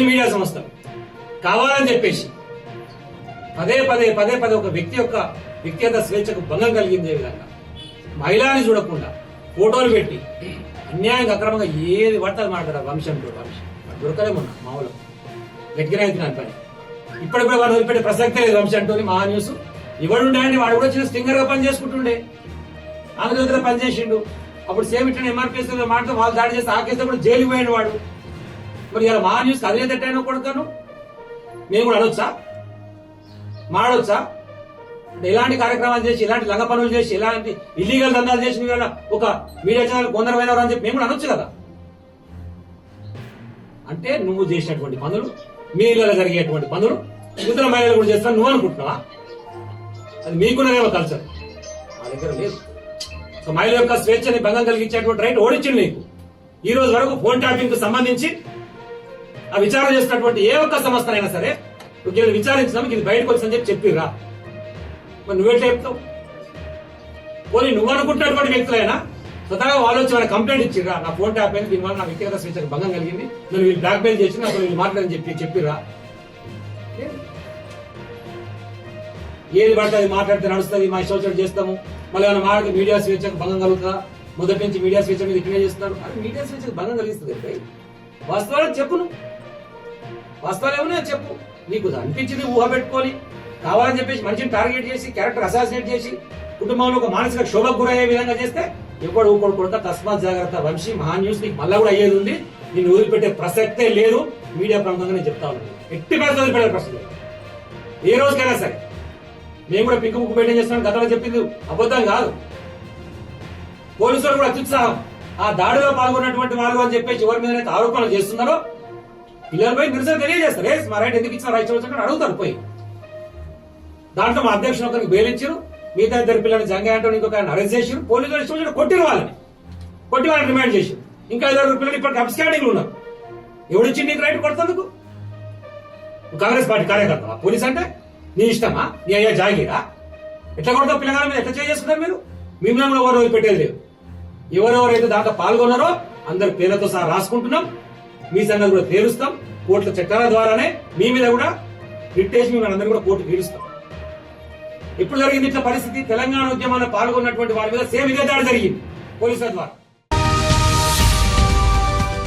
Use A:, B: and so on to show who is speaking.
A: Media సంస్థ. కావాలని చెప్పేసి పదే పదే పదే పదే ఒక వ్యక్తి యొక్క వ్యక్తిగత స్వేచ్ఛకు భంగం కలిగించే విధంగా? మహిళని చూడకుండా ఫోటోలు పెట్టి అన్యాయంగా అక్రమంగా ఏది పడతారు మాట్లాడారు వంశం వంశం. దొరకలే మామూలు. గట్టిగానే అవుతున్నాను పని. ఇప్పటికీ వాడు వదిలిపెట్టే ప్రసక్తే లేదు వంశం అంటూని మహా న్యూస్. ఎవడు వాడు కూడా చిన్న స్టింగర్గా పని చేసుకుంటుండే. ఆంధ్రజ్యోతిలో పనిచేసిండు అప్పుడు సేమ్ ఇట్లా ఎంఆర్పీఎస్ మాటతో వాళ్ళు దాడి చేస్తే ఆ కేసులో కూడా జైలు పోయాడు వాడు. మరి ఇలా మా న్యూస్ అదే తట్టాను కొడుతాను మేము కూడా అడవచ్చా మాడొచ్చా అంటే ఇలాంటి కార్యక్రమాలు చేసి ఇలాంటి లంగ పనులు చేసి ఇలాంటి ఇల్లీగల్ దందాలు చేసి మీరు ఒక మీడియా ఛానల్ కొందరు అని చెప్పి మేము కూడా అనొచ్చు కదా? అంటే నువ్వు చేసినటువంటి పనులు మీ ఇళ్ళలో జరిగేటువంటి పనులు ఇతర మహిళలు కూడా చేస్తాను నువ్వు అనుకుంటున్నావా? అది మీకున్నదేమో కల్చర్ మా దగ్గర లేదు. సో మహిళ యొక్క స్వేచ్ఛని భంగం కలిగించేటువంటి రైట్ ఓడించింది నీకు. ఈ రోజు వరకు ఫోన్ ట్యాపింగ్కు సంబంధించి ఆ విచారణ చేసినటువంటి ఏ ఒక్క సంస్థనైనా సరే నువ్వు దీన్ని విచారించినాము ఇది బయటకు వచ్చిందని చెప్పి చెప్పిరా మరి నువ్వేట్లా చెప్తావు? పోనీ నువ్వు అనుకుంటున్నటువంటి వ్యక్తులైనా స్వతహాగా వాళ్ళు వచ్చి వాళ్ళ కంప్లైంట్ ఇచ్చిర్రా? నా ఫోన్ ట్యాప్ అయింది దీనివల్ల నా వ్యక్తిగత స్వేచ్ఛకు భంగం కలిగింది నన్ను వీళ్ళు బ్లాక్ మెయిల్ చేసి నాకు వీళ్ళు మాట్లాడని చెప్పి చెప్పిర్రా? ఏది పడితే అది మాట్లాడితే నడుస్తుంది మా ఇష్టం చేస్తాము. మళ్ళీ ఏమైనా మాట్లాడితే మీడియా స్వేచ్ఛకు భంగం కలుగుతుందా? మొదటి నుంచి మీడియా స్వేచ్ఛ మీద ఇట్లనే చేస్తున్నారు. అది మీడియా స్వేచ్ఛకు భంగం కలిగిస్తుంది వాస్తవాలు చెప్పును వస్తానేమో చెప్పు. నీకు అనిపించింది ఊహ పెట్టుకొని. కావాలని చెప్పేసి మనిషిని టార్గెట్ చేసి క్యారెక్టర్ అసాసినేట్ చేసి కుటుంబంలో ఒక మానసిక క్షోభకు గురయ్యే విధంగా చేస్తే ఎప్పుడు ఊపడు కొడుక తస్మాత్ జాగ్రత్త వంశీ మహా న్యూస్ నీకు మళ్ళీ కూడా అయ్యేది ఉంది. నేను వదిలిపెట్టే ప్రసక్తే లేదు. మీడియా ప్రాంతంగా నేను చెప్తా ఉన్నాను ఎట్టి పరిస్థితి వదిలిపెట్టే ప్రశ్న ఏ రోజుకైనా సరే. మేము కూడా పింక్ ముక్కు పెట్టే చేస్తున్నాం గతంలో చెప్పింది అబద్ధం కాదు. పోలీసులు కూడా అత్యుత్సాహం. ఆ దాడిలో పాల్గొన్నటువంటి వాళ్ళు అని చెప్పేసి ఎవరి మీద ఆరోపణలు చేస్తున్నారో పిల్లలపై నిరసన తెలియజేస్తారు. ఏ మా రైట్ ఎందుకు ఇచ్చిన రైట్ వచ్చి అడుగుతారు పోయి. దాంట్లో మా అధ్యక్షుడు ఒకరికి బెయిలించారు మిగతా ఇద్దరు పిల్లల్ని జంగా అంటే ఇంకొక ఆయన అరెస్ట్ చేశారు. పోలీసులు ఇష్టం కొట్టిన వాళ్ళని. కొట్టి వాళ్ళని రిమాండ్ చేశారు. ఇంకా ఐదారు పిల్లలు ఇప్పటికి అబ్స్కాండింగ్ ఉన్నారు. ఎవడిచ్చి నీకు రైట్ కొడుతుందుకు? కాంగ్రెస్ పార్టీ కార్యకర్త పోలీస్ అంటే? నీ ఇష్టమా? నీ అయ్యా జాగీరా? ఎట్లా కొడతావు పిల్లగాల మీద? ఎట్లా చేసుకుంటారు మీరు? మిమ్మల్ని ఎవరు వదిలిపెట్టేది లేదు. ఎవరెవరైతే దాంట్లో పాల్గొన్నారో అందరి పేర్లతో సహా రాసుకుంటున్నాం. మీ సంగతి కూడా తేలుస్తాం. కోర్టుల చట్టాల ద్వారానే మీ మీద కూడా రిట్టేసి మిమ్మల్ని అందరినీ కూడా కోర్టు తీరుస్తాం ఎప్పుడు జరిగింది ఇట్లా పరిస్థితి? తెలంగాణ ఉద్యమంలో పాల్గొన్నటువంటి వారి మీద సేమ్ ఇదే దాడి జరిగింది. పోలీసుల ద్వారా.